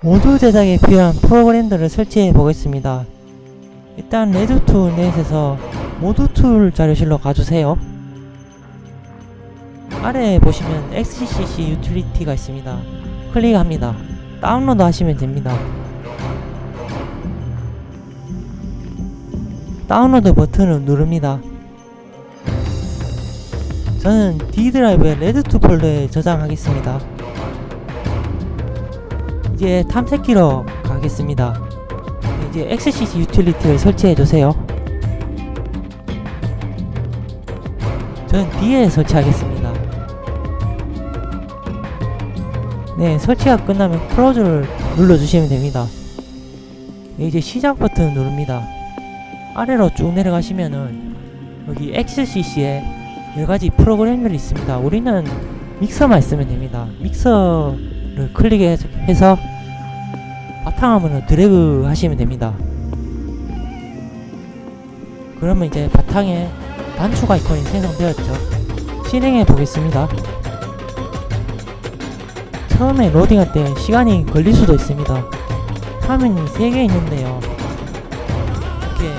모두 제작에 필요한 프로그램들을 설치해 보겠습니다. 일단 레드툴 넷에서 모두 툴 자료실로 가주세요. 아래에 보시면 XCC 유틸리티가 있습니다. 클릭합니다. 다운로드 하시면 됩니다. 다운로드 버튼을 누릅니다. 저는 D 드라이브에 레드2 폴더에 저장하겠습니다. 이제 탐색기로 가겠습니다. 이제 XCC 유틸리티를 설치해 주세요. 저는 D에 설치하겠습니다. 네, 설치가 끝나면 클로즈를 눌러주시면 됩니다. 네, 이제 시작 버튼 누릅니다. 아래로 쭉 내려가시면은 여기 XCC에 여러가지 프로그램들이 있습니다. 우리는 믹서만 쓰면 됩니다. 믹서 를 클릭해서 바탕화면을 드래그 하시면 됩니다. 그러면 이제 바탕에 단축 아이콘이 생성되었죠. 실행해 보겠습니다. 처음에 로딩할 때 시간이 걸릴 수도 있습니다. 화면이 3개 있는데요. 이렇게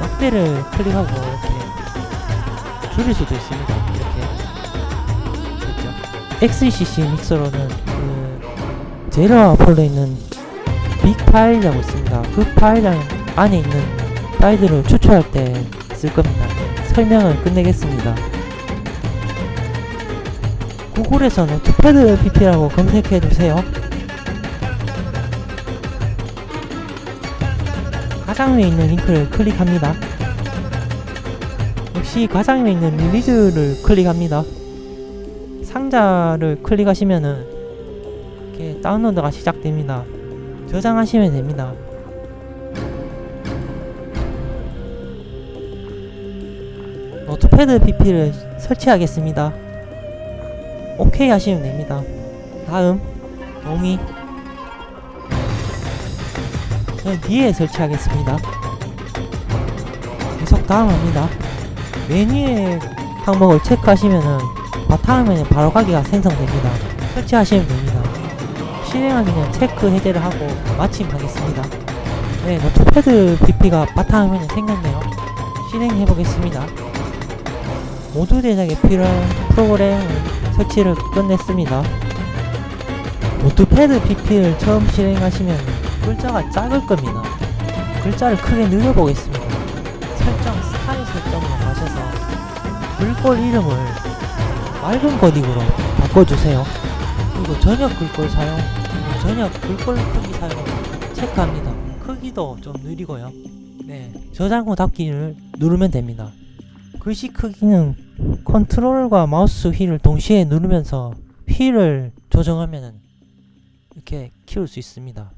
막대를 클릭하고 이렇게 줄일 수도 있습니다. 이렇게 됐죠. XCC 믹서로는 그 제로와 폴더에 있는 빅 파일이라고 있습니다. 그 파일 안에 있는 파일들을 추출할 때 쓸 겁니다. 설명을 끝내겠습니다. 구글에서 노트패드 PP라고 검색해 주세요. 가장 위에 있는 링크를 클릭합니다. 역시 가장 위에 있는 릴리즈를 클릭합니다. 상자를 클릭하시면은 다운로드가 시작됩니다. 저장하시면 됩니다. 노트패드 PP를 설치하겠습니다. 오케이 하시면 됩니다. 다음 동의 뒤에 설치하겠습니다. 계속 다음 합니다. 메뉴의 항목을 체크하시면은 바탕화면에 바로 가기가 생성됩니다. 설치하시면 됩니다. 실행하기 전 체크 해제를 하고 마침하겠습니다. 네, 노트패드 PP가 바탕화면에 생겼네요. 실행해 보겠습니다. 모두 제작에 필요한 프로그램 설치를 끝냈습니다. 노트패드 PP를 처음 실행하시면 글자가 작을 겁니다. 글자를 크게 늘려보겠습니다. 설정 스타일 설정으로 가셔서 글꼴 이름을 맑은 코딩으로 바꿔주세요. 그리고 전역 글꼴 사용, 전역 글꼴 크기 사용 체크합니다. 크기도 좀 느리고요. 네, 저장 후 닫기를 누르면 됩니다. 글씨 크기는 컨트롤과 마우스 휠을 동시에 누르면서 휠을 조정하면 이렇게 키울 수 있습니다.